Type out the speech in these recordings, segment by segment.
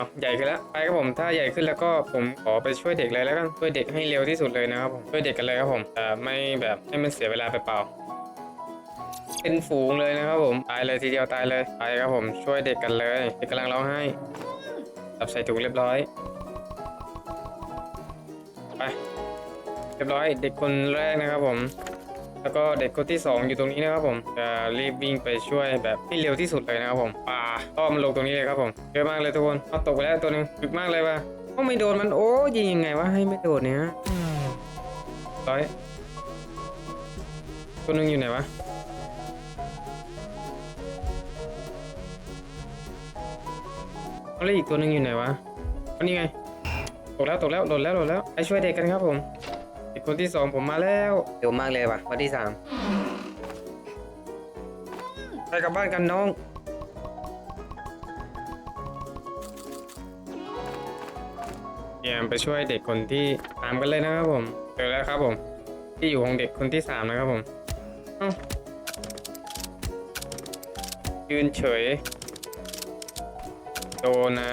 เอาใหญ่ขึ้นแล้วไปครับผมถ้าใหญ่ขึ้นแล้วก็ผมขอไปช่วยเด็กเลยแล้วกันช่วยเด็กให้เร็วที่สุดเลยนะครับผมช่วยเด็กกันเลยครับผมแต่ไม่แบบให้มันเสียเวลาไปเปล่าเป็นฝูงเลยนะครับผมตายเลยทีเดียวตายเลยไปครับผมช่วยเด็กกันเลยเด็กกำลังร้องไห้จับใส่ถุงเรียบร้อยไปเรียบร้อย เด็กคนแรกนะครับผมแล้วก็เด็กคนที่ 2 อยู่ตรงนี้นะครับผมจะรีบวิ่งไปช่วยแบบให้เร็วที่สุดเลยนะครับผมป่า ก็มันลงตรงนี้เลยครับผมเยอะมากเลยทุกคนเอาตกไปแล้วตัวหนึงดึกมากเลยว่ะโอ้ไม่โดนมันโอ้ยิงยังไงวะให้ไม่โดนเนี่ยร้อยตัวหนึงอยู่ไหนวะเอาแล้วอีกตัวหนึงอยู่ไหนวะอันนี้ไงตกแล้วตกแล้วหล่นแล้วหล่นแล้วไปช่วยเด็กกันครับผมอีกคนที่สองผมมาแล้วเร็วมากเลยว่ะวันที่สามไปกลับบ้านกันน้อง เตรียมไปช่วยเด็กคนที่สามกันเลยนะครับผมเจอแล้วครับผม ที่อยู่ของเด็กคนที่สามนะครับผมยืนเฉย โดนนะ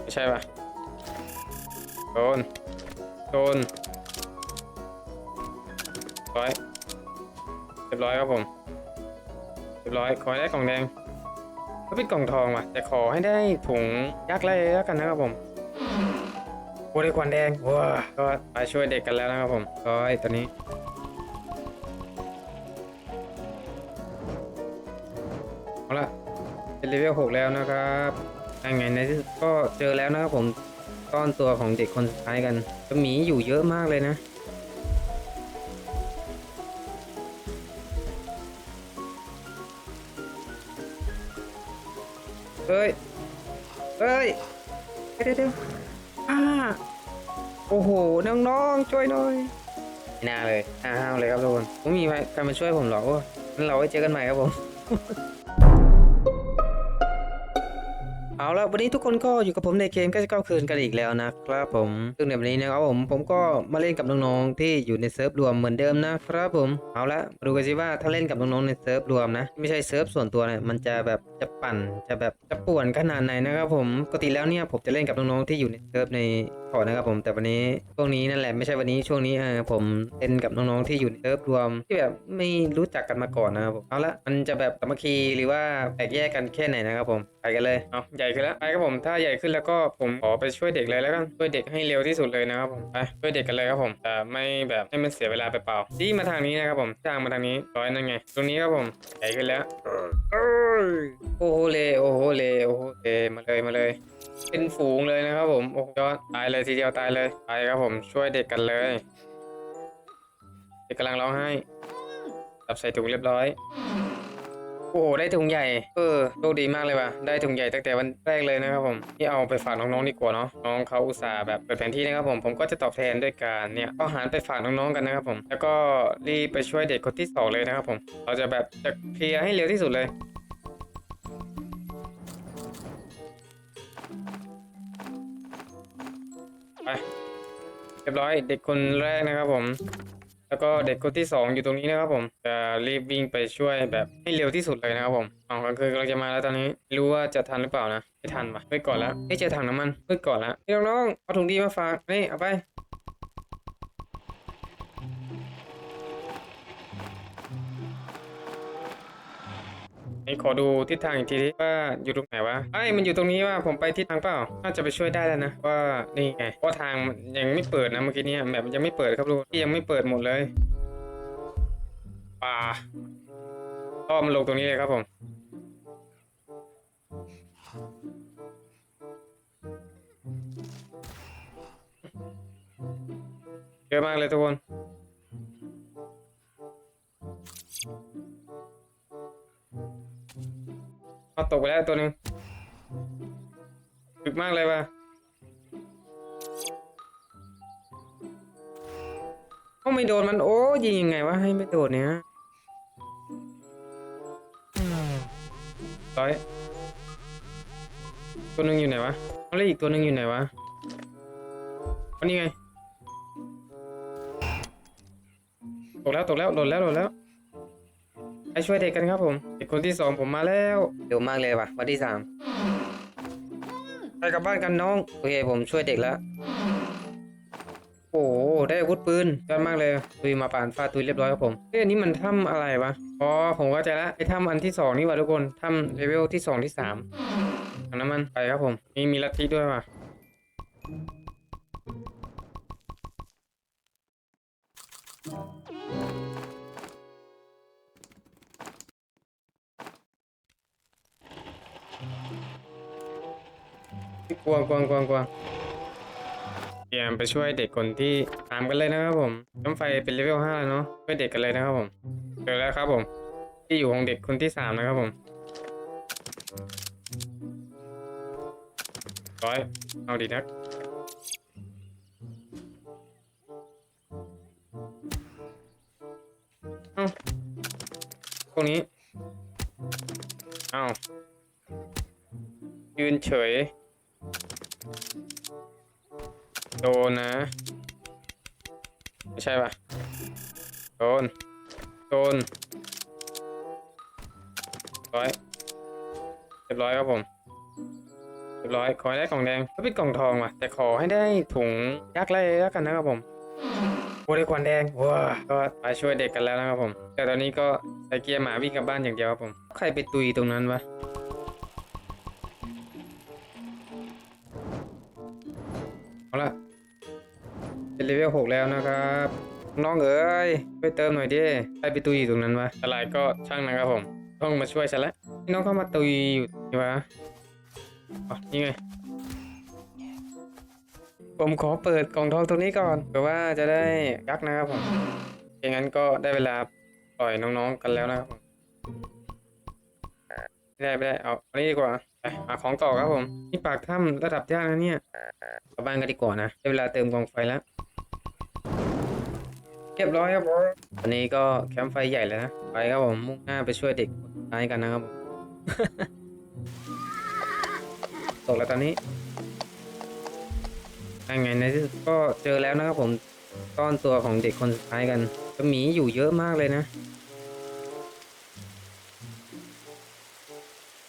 ไม่ใช่ปะโดน โดนร้อยเรียบร้อยครับผมเรียบร้อยขอได้กล่องแดง ก็เป็นกล่องทองว่ะ แต่ขอให้ได้ถุงยักษ์ไล่แล้วกันนะครับผมโอ้ได้ควันแดงว้าก็ไปช่วยเด็กกันแล้วนะครับผมร้อตอนนี้เอาละเป็นเลเวลหกแล้วนะครับยังไงในที่สุดก็เจอแล้วนะครับผมก้อนตัวของเด็กคนสุดท้ายกันจะหมีอยู่เยอะมากเลยนะ เอ้ยเอ้ยเดี๋ยวเดี๋ยวอ้าโอ้โหน้องๆช่วยหน่อยไม่น่าเลยอ้าวเลยครับทุกคนผมมีใครมาช่วยผมหรอกงั้นเราไว้เจอกันใหม่ครับผม เอาละวันนี้ทุกคนก็อยู่กับผมในเกมก็จะก้าคืนกันอีกแล้วนะครับผมซึ่งในวันนี้นะครับผมผมก็มาเล่นกับน้องๆที่อยู่ในเซิร์ฟรวมเหมือนเดิมนะครับผมเอาละมาดูกันสิว่าถ้าเล่นกับน้องๆในเซิร์ฟรวมนะ ไม่ใช่เซิร์ฟส่วนตัวเนี่ยมันจะแบบจะปั่นจะแบบจะป่วนขนาดไหนนะครับผมปกติแล้วเนี่ยผมจะเล่นกับน้องๆที่อยู่ในเซิร์ฟใน พอร์ตนะครับผมแต่วันนี้ช่วงนี้นั่นแหละไม่ใช่วันนี้ช่วงนี้เออผมเล่นกับน้องๆที่อยู่ในเซิร์ฟรวมที่แบบไม่รู้จักกันมาก่อนนะครับผมเอาละมันจะแบบสามัคคีหรือว่าแตกแยกกันแค่ไหนนะครับผมไปกันเลยเอาใหญ่ขึ้นแล้วไปครับผมถ้าใหญ่ขึ้นแล้วก็ผมขอไปช่วยเด็กเลยแล้วกันช่วยเด็กให้เร็วที่สุดเลยนะครับผมไปช่วยเด็กกันเลยครับผมแต่ไม่แบบให้มันเสียเวลาไปเปล่าที่มาทางนี้นะครับผมทางมาทางนี้ร้อยนั่นไง ตรงนี้ครับผมใหญ่ขึ้นแล้วเอ้ยโอ้โหเลโอ้โหเลโอ้โหเลมาเลยมาเลย เป็นฝูงเลยนะครับผมโอ้ยอดตายเลยทีเดียวตายเลยไปครับผมช่วยเด็กกันเลย เด็กกำลังร้องไห้จับใส่ถุงเรียบร้อยโอ้โหได้ถุงใหญ่เออโชคดีมากเลยว่ะได้ถุงใหญ่ตั้งแต่วันแรกเลยนะครับผมที่เอาไปฝากน้องๆดีกว่าเนาะน้องเขาอุตส่าห์แบบเปิดแผนที่นะครับผมผมก็จะตอบแทนด้วยการเนี่ยเอาอาหารไปฝากน้องๆกันนะครับผม แล้วก็รีบไปช่วยเด็กคนที่สองเลยนะครับผม เราจะแบบจะเคลียร์ให้เร็วที่สุดเลย ไปเรียบร้อยเด็กคนแรกนะครับผม แล้วก็เด็กคนที่สองอยู่ตรงนี้นะครับผมจะรีบวิ่งไปช่วยแบบให้เร็วที่สุดเลยนะครับผมอ๋อก็คือเราจะมาแล้วตอนนี้รู้ว่าจะทันหรือเปล่านะไม่ทันปะไม่ก่อนแล้วไม่เจอถังน้ำมันไม่ก่อนแล้วนี่น้องๆเอาถุงดีมาฝากนี่เอาไป นี่ขอดูทิศทางอีกทีที่ว่าอยู่ตรงไหนวะไอ้มันอยู่ตรงนี้ว่าผมไปทิศทางเปล่า น่าจะไปช่วยได้แล้วนะว่านี่ไงเพราะทางยังไม่เปิดนะเมื่อกี้นี้แบบยังไม่เปิดครับลูกที่ยังไม่เปิดหมดเลยป่าก็มันลงตรงนี้เลยครับผมเยอะมากเลยทุกคน ตกไปแล้วตัวหนึ่งดึกมากเลยว่ะโอ้ไม่โดนมันโอ้ยิงยังไงวะให้ไม่โดนเนี่ยร้อยตัวหนึ่งอยู่ไหนวะเอาแล้วอีกตัวหนึ่งอยู่ไหนวะอันนี้ไงตกแล้วตกแล้วหล่นแล้วหล่นแล้วไปช่วยเด็กกันครับผม คนที่สองผมมาแล้วเร็วมากเลยว่ะวันที่สามไปกลับบ้านกันน้อง โอเคผมช่วยเด็กแล้ว โอ้โหได้อาวุธปืนยอดมากเลยตุยมาป่านฟาดตุยเรียบร้อยครับผมเอ้ยอันนี้มันถ้ำอะไรวะอ๋อผมก็ใจละไอ้ถ้ำอันที่สองนี่ว่ะทุกคนถ้ำเลเวลที่สองที่สามอันนั้นมันไปครับผมมีมีลัทธิด้วยว่ะ กลัวกลัวกลัวกลัวเตรียมไปช่วยเด็กคนที่ตามกันเลยนะครับผมน้ำไฟเป็นเลเวลห้าแล้วเนาะช่วยเด็กกันเลยนะครับผมเจอแล้วครับผม ที่อยู่ของเด็กคนที่สามนะครับผมร้อยเอาดีนักเอ้าพวกนี้เอ้ายืนเฉย โดนนะ ไม่ใช่ปะโดน โดนร้อยเรียบร้อยครับผมเรียบร้อย ขอให้ได้กล่องแดงก็เป็นกล่องทองว่ะ แต่ขอให้ได้ถุงยักษ์เลยแล้วกันนะครับผมโอ้ได้ควันแดงว้าก็ไปช่วยเด็กกันแล้วนะครับผม แต่ตอนนี้ก็ใส่เกียร์หมาวิ่งกลับบ้านอย่างเดียวครับผม ใครไปตุยตรงนั้นวะ เลเวลหกแล้วนะครับ น้องเอ๋ยช่วยเติมหน่อยดิใครไปตุยอยู่ตรงนั้นวะอะไรก็ช่างนะครับผม ต้องมาช่วยฉันละนี่น้องเข้ามาตุยอยู่นี่วะอ๋อนี่ไงผมขอเปิดกล่องทองตรงนี้ก่อนเผื่อว่าจะได้ยักนะครับผมอย่างนั้นก็ได้เวลาปล่อยน้องๆกันแล้วนะครับผมไม่ได้ไม่ได้เอาอันนี้ดีกว่าไปหาของต่อครับผมนี่ปากถ้ำระดับยากนะเนี่ยกลับบ้านกันดีกว่านะได้เวลาเติมกองไฟแล้ว รียบร้อยครับผมวันนี้ก็แคมป์ไฟใหญ่แล้วนะ ไปครับผมมุ่งหน้าไปช่วยเด็กคนท้ายกันนะครับผม ตกแล้วตอนนี้ยังไงในที่สุดก็เจอแล้วนะครับผมต้อนตัวของเด็กคนสุดท้ายกันก็หมีอยู่เยอะมากเลยนะ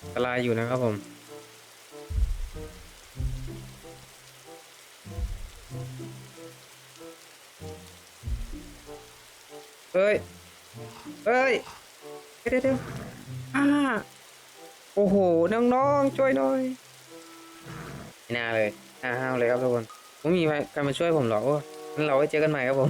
อันตรายอยู่นะครับผม เฮ้ยเฮ้ย เดี๋ยวเดี๋ยวอ่าโอ้โห น้องๆ ช่วยหน่อยไม่น่าเลยอ้าวเลยครับทุกคนไม่มีใครมาช่วยผมหรอกโอ้งั้นเราไว้เจอกันใหม่ครับผม